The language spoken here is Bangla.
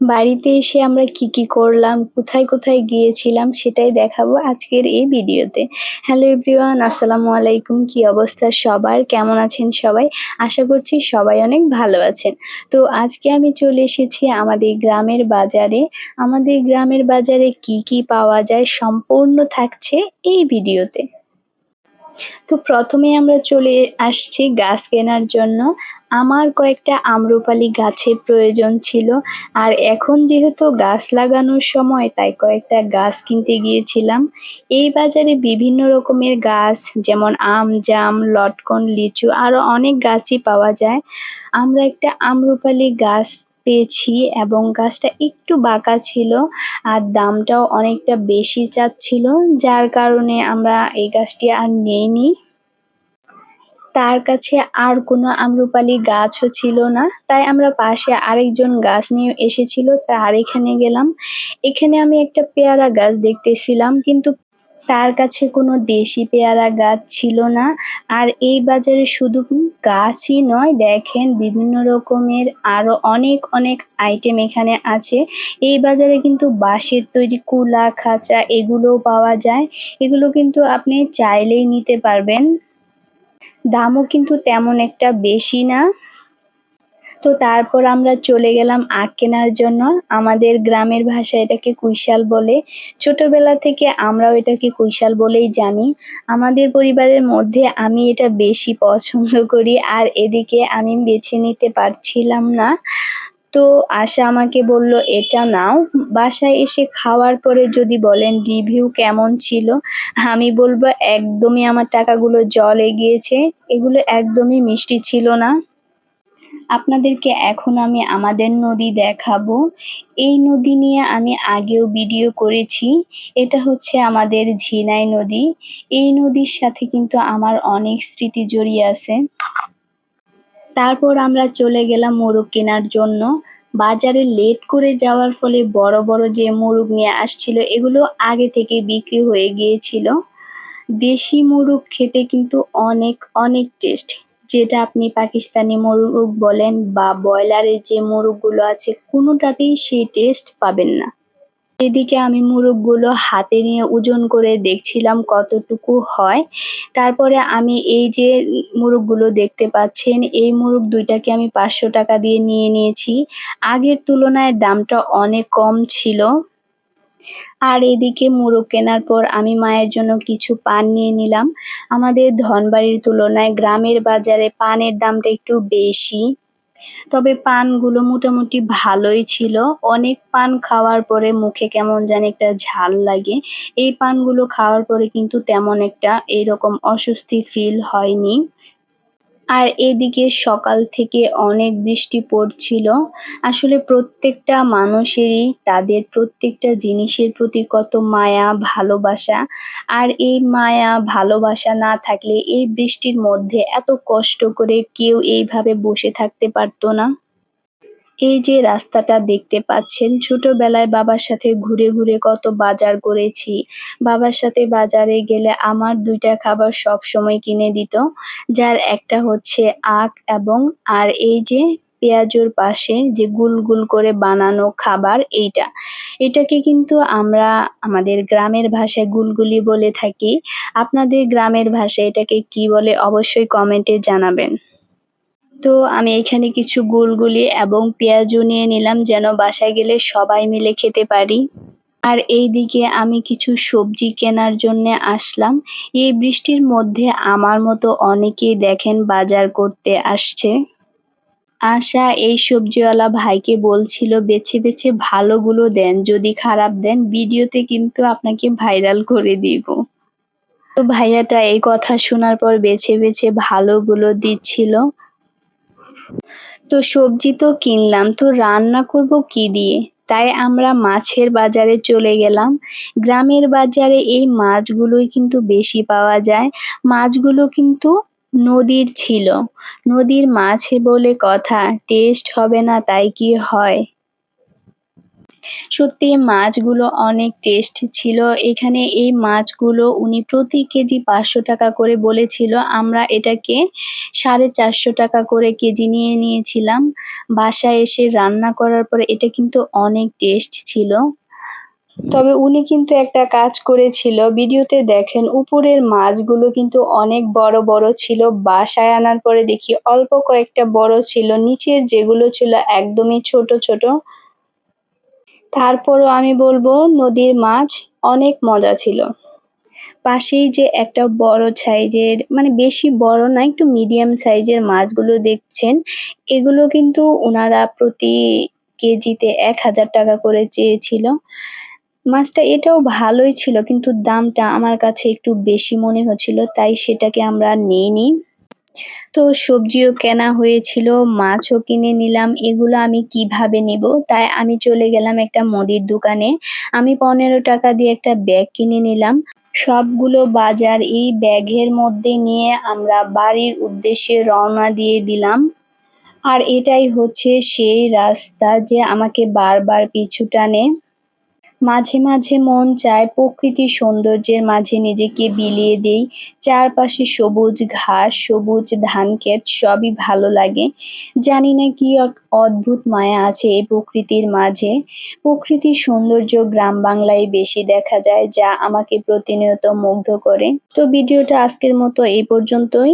বাড়িতে এসে আমরা কি কি করলাম, কোথায় কোথায় গিয়েছিলাম সেটাই দেখাবো আজকের এই ভিডিওতে। হ্যালো এভরিওয়ান আসসালামু আলাইকুম, কি অবস্থা সবার? কেমন আছেন সবাই? আশা করছি সবাই অনেক ভালো আছেন। তো আজকে আমি চলে এসেছি আমাদের গ্রামের বাজারে। আমাদের গ্রামের বাজারে কি কি পাওয়া যায় সম্পূর্ণ থাকছে এই ভিডিওতে। তো প্রথমে আমরা চলে আসছি গাছ কেনার জন্য। আমার কয়েকটা আম্রপালি গাছের প্রয়োজন ছিল। আর এখন যেহেতু গাছ লাগানোর সময়, তাই কয়েকটা গাছ কিনতে গিয়েছিলাম। এই বাজারে বিভিন্ন রকমের গাছ, যেমন আম, জাম, লটকন, লিচু আরও অনেক গাছই পাওয়া যায়। আমরা একটা আম্রপালি গাছ পেয়েছি এবং গাছটা একটু বাঁকা ছিল আর দামটাও অনেকটা বেশি চাচ্ছিল, যার কারণে আমরা এই গাছটি আর নেইনি। তার কাছে আর কোনো আম্রপালি গাছও ছিল না, তাই আমরা পাশে আরেকজন গাছ নিয়ে এসেছিল, তার এখানে গেলাম। এখানে আমি একটা পেয়ারা গাছ দেখতেছিলাম, কিন্তু তার কাছে কোনো দেশি পেয়ারা গাছ ছিল না। আর এই বাজারে শুধু গাছই নয়, দেখেন বিভিন্ন রকমের আরও অনেক অনেক আইটেম এখানে আছে। এই বাজারে কিন্তু বাঁশের তৈরি কুলা, খাঁচা এগুলোও পাওয়া যায়। এগুলো কিন্তু আপনি চাইলেই নিতে পারবেন। দামও কিন্তু তেমন একটা বেশি না। তো তারপর আমরা চলে গেলাম আখ কেনার জন্য। আমাদের গ্রামের ভাষায় এটাকে কুইশাল বলে। ছোটবেলা থেকে আমরাও এটাকে কুইশাল বলেই জানি। আমাদের পরিবারের মধ্যে আমি এটা বেশি পছন্দ করি আর এদিকে আমি বেছে নিতে পারছিলাম না। তো আশা আমাকে বলল, এটা নাও। বাসায় এসে খাওয়ার পরে যদি বলেন রিভিউ কেমন ছিল, আমি বলব, একদমই আমার টাকাগুলো জলে গিয়েছে। এগুলো একদমই মিষ্টি ছিল না। আপনাদেরকে এখন আমি আমাদের নদী দেখাবো। এই নদী নিয়ে আমি আগেও ভিডিও করেছি। এটা হচ্ছে আমাদের ঝিনাই নদী। এই নদীর সাথে কিন্তু আমার অনেক স্মৃতি জড়িয়ে আছে। তারপর আমরা চলে গেলাম মোরগ কেনার জন্য। বাজারে লেট করে যাওয়ার ফলে বড় বড় যে মোরগ নিয়ে আসছিল, এগুলো আগে থেকে বিক্রি হয়ে গিয়েছিল। দেশি মোরগ খেতে কিন্তু অনেক অনেক টেস্ট। যেটা আপনি পাকিস্তানি মোরগ বলেন বা ব্রয়লারের যে মোরগগুলো আছে, কোনোটাতেই সেই টেস্ট পাবেন না। এদিকে আমি মোরগগুলো হাতে নিয়ে ওজন করে দেখছিলাম কতটুকু হয়। তারপরে আমি এই যে মোরগগুলো দেখতে পাচ্ছেন, এই মোরগ দুইটাকে আমি পাঁচশো টাকা দিয়ে নিয়ে নিয়েছি। আগের তুলনায় দামটা অনেক কম ছিল। আর এদিকে মোরগ কেনার পর আমি মায়ের জন্য কিছু পান নিয়ে নিলাম। আমাদের ধনবাড়ির তুলনায় গ্রামের বাজারে পানের দামটা একটু বেশি। তবে পানগুলো মোটামুটি ভালোই ছিল। অনেক পান খাওয়ার পরে মুখে কেমন জানি একটা ঝাল লাগে। এই পানগুলো খাওয়ার পরে কিন্তু তেমন একটা এইরকম অস্বস্তি ফিল হয়নি। আর এদিকে সকাল থেকে অনেক বৃষ্টি পড়ছিল। আসলে প্রত্যেকটা মানুষেরই তাদের প্রত্যেকটা জিনিসের প্রতি কত মায়া, ভালোবাসা। আর এই মায়া, ভালোবাসা না থাকলে এই বৃষ্টির মধ্যে এত কষ্ট করে কেউ এইভাবে বসে থাকতে পারতো না। এই যে রাস্তাটা দেখতে পাচ্ছেন, ছোটবেলায় বাবার সাথে ঘুরে ঘুরে কত বাজার করেছি। বাবার সাথে বাজারে গেলে আমার দুইটা খাবার সব সময় কিনে দিত, যার একটা হচ্ছে আখ এবং আর এই যে পেঁয়াজুর পাশে যে গুল গুল করে বানানো খাবার এইটা। এটাকে কিন্তু আমরা আমাদের গ্রামের ভাষায় গুলগুলি বলে থাকি। আপনাদের গ্রামের ভাষায় এটাকে কি বলে অবশ্যই কমেন্টে জানাবেন। তো আমি এখানে কিছু গুলগুলি এবং পেঁয়াজও নিয়ে নিলাম যেন বাসায় গেলে সবাই মিলে খেতে পারি। আর এই দিকে আমি কিছু সবজি কেনার জন্য আসলাম। এই বৃষ্টির মধ্যে আমার মতো অনেকেই দেখেন বাজার করতে আসছে। আশা, এই সবজিওয়ালা ভাইকে বলছিল, বেছে বেছে ভালোগুলো দেন, যদি খারাপ দেন, ভিডিওতে কিন্তু আপনাকে ভাইরাল করে দিব। তো ভাইয়াটা এই কথা শোনার পর বেছে বেছে ভালোগুলো দিচ্ছিল। তো সবজি তো কিনলাম, তো রান্না করব কি দিয়ে? তাই আমরা মাছের বাজারে চলে গেলাম। গ্রামের বাজারে এই মাছগুলোই কিন্তু বেশি পাওয়া যায়। মাছগুলো কিন্তু নদীর ছিল। নদীর মাছে বলে কথা, টেস্ট হবে না তাই কি হয়? সত্যি, মাছগুলো অনেক টেস্ট ছিল। এখানে এই মাছগুলো উনি প্রতি কেজি পাঁচশো টাকা করে বলেছিল। আমরা এটাকে সাড়ে চারশো টাকা করে কেজি নিয়ে নিয়েছিলাম। বাসায় এসে রান্না করার পরে এটা কিন্তু অনেক টেস্ট ছিল। তবে উনি কিন্তু একটা কাজ করেছিল, ভিডিওতে দেখেন উপরের মাছগুলো কিন্তু অনেক বড় বড় ছিল। বাসায় আনার পরে দেখি অল্প কয়েকটা বড় ছিল, নিচের যেগুলো ছিল একদমই ছোট ছোট। তারপরও আমি বলব, নদীর মাছ অনেক মজা ছিল। পাশেই যে একটা বড় সাইজের মানে বেশি বড় না, একটু মিডিয়াম সাইজের মাছগুলো দেখছেন, এগুলো কিন্তু ওনারা প্রতি কেজিতে এক হাজার টাকা করে চেয়েছিল। মাছটা এটাও ভালোই ছিল, কিন্তু দামটা আমার কাছে একটু বেশি মনে হচ্ছিল, তাই সেটাকে আমরা নিইনি। তো সবজিও কেনা হয়েছিল, মাছও কিনে নিলাম, এগুলো আমি কীভাবে নিব? তাই আমি চলে গেলাম একটা মুদির দোকানে। আমি পনেরো টাকা দিয়ে একটা ব্যাগ কিনে নিলাম। সবগুলো বাজার এই ব্যাগের মধ্যে নিয়ে আমরা বাড়ির উদ্দেশ্যে রওনা দিয়ে দিলাম। আর এটাই হচ্ছে সেই রাস্তা যে আমাকে বারবার পিছু টানে। মাঝে মাঝে মন চায় প্রকৃতির সৌন্দর্যের মাঝে নিজেকে বিলিয়ে দেই। চারপাশে সবুজ ঘাস, সবুজ ধান ক্ষেত, সবই ভালো লাগে। জানি না কি এক অদ্ভুত মায়া আছে এই প্রকৃতির মাঝে। প্রকৃতির সৌন্দর্য গ্রাম বাংলায় বেশি দেখা যায়, যা আমাকে প্রতিনিয়ত মুগ্ধ করে। তো ভিডিওটা আজকের মতো এই পর্যন্তই।